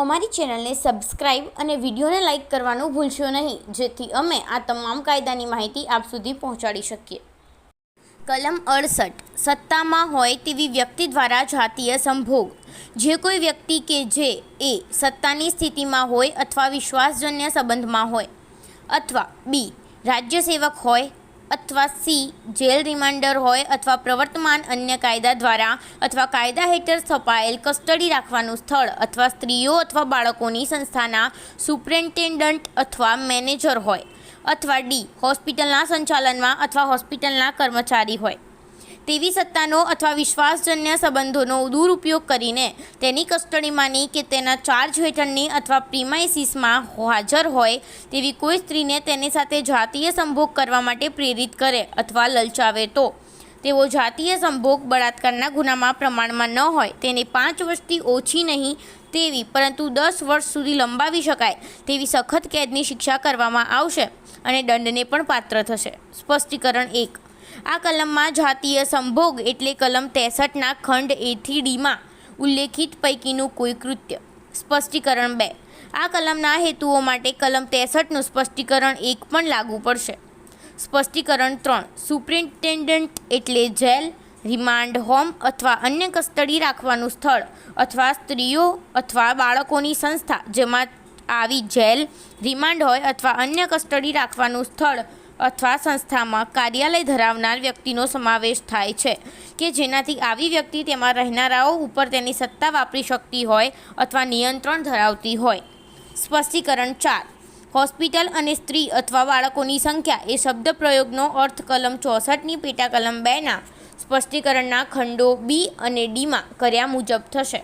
અમારી ચેનલને સબસ્ક્રાઇબ અને વિડીયોને લાઇક કરવાનું ભૂલશો નહીં, જેથી અમે આ તમામ કાયદાની માહિતી આપ સુધી પહોંચાડી શકીએ. કલમ અડસઠ. સત્તામાં હોય તેવી વ્યક્તિ દ્વારા જાતીય સંભોગ. જે કોઈ વ્યક્તિ કે જે એ સત્તાની સ્થિતિમાં હોય અથવા વિશ્વાસજન્ય સંબંધમાં હોય. અથવા બી રાજ્ય સેવક હોય અથવા સી, જેલ રિમાન્ડર હોય અથવા પ્રવર્તમાન અન્ય કાયદા દ્વારા અથવા કાયદા હેઠળ સ્થપાયેલ કસ્ટડી રાખવાનું સ્થળ અથવા સ્ત્રીઓ અથવા બાળકોની સંસ્થાના સુપ્રિન્ટેન્ડન્ટ અથવા મેનેજર હોય. અથવા ડી, હોસ્પિટલના સંચાલનમાં અથવા હોસ્પિટલના કર્મચારી હોય. તેવી સત્તાનો અથવા વિશ્વાસજન્ય સંબંધોનો દુરુપયોગ કરીને તેની કસ્ટડીમાંની કે તેના ચાર્જ હેઠળની અથવા પ્રિમાઇસીસમાં હાજર હોય તેવી કોઈ સ્ત્રીને તેની સાથે જાતીય સંભોગ કરવા માટે પ્રેરિત કરે અથવા લલચાવે તો. તેઓ જાતીય સંભોગ બળાત્કારના ગુનામાં પ્રમાણમાં ન હોય, તેને પાંચ વર્ષથી ઓછી નહીં તેવી, પરંતુ દસ વર્ષ સુધી લંબાવી શકાય તેવી સખત કેદની શિક્ષા કરવામાં આવશે અને દંડને પણ પાત્ર થશે. સ્પષ્ટીકરણ એક. આ કલમમાં જાતીય સંભોગ એટલે કલમ ત્રેસઠના ખંડ એથી ડીમાં ઉલ્લેખિત પૈકીનું કોઈ કૃત્ય. સ્પષ્ટીકરણ બે. આ કલમના હેતુઓ માટે કલમ ત્રેસઠનું સ્પષ્ટીકરણ એક પણ લાગુ પડશે. સ્પષ્ટીકરણ ત્રણ. સુપ્રિન્ટેન્ડન્ટ એટલે જેલ, રિમાન્ડ હોમ અથવા અન્ય કસ્ટડી રાખવાનું સ્થળ અથવા સ્ત્રીઓ અથવા બાળકોની સંસ્થા, જેમાં આવી જેલ, રિમાન્ડ હોય અથવા અન્ય કસ્ટડી રાખવાનું સ્થળ અથવા સંસ્થામાં કાર્યાલય ધરાવનાર વ્યક્તિનો સમાવેશ થાય છે કે જેનાથી આવી વ્યક્તિ તેમાં રહેનારાઓ ઉપર તેની સત્તા વાપરી શકતી હોય અથવા નિયંત્રણ ધરાવતી હોય. સ્પષ્ટીકરણ ચાર. હોસ્પિટલ અને સ્ત્રી અથવા બાળકોની સંખ્યા એ શબ્દ પ્રયોગનો અર્થ કલમ ચોસઠની પેટા કલમ બેના સ્પષ્ટીકરણના ખંડો બી અને ડીમાં કર્યા મુજબ થશે.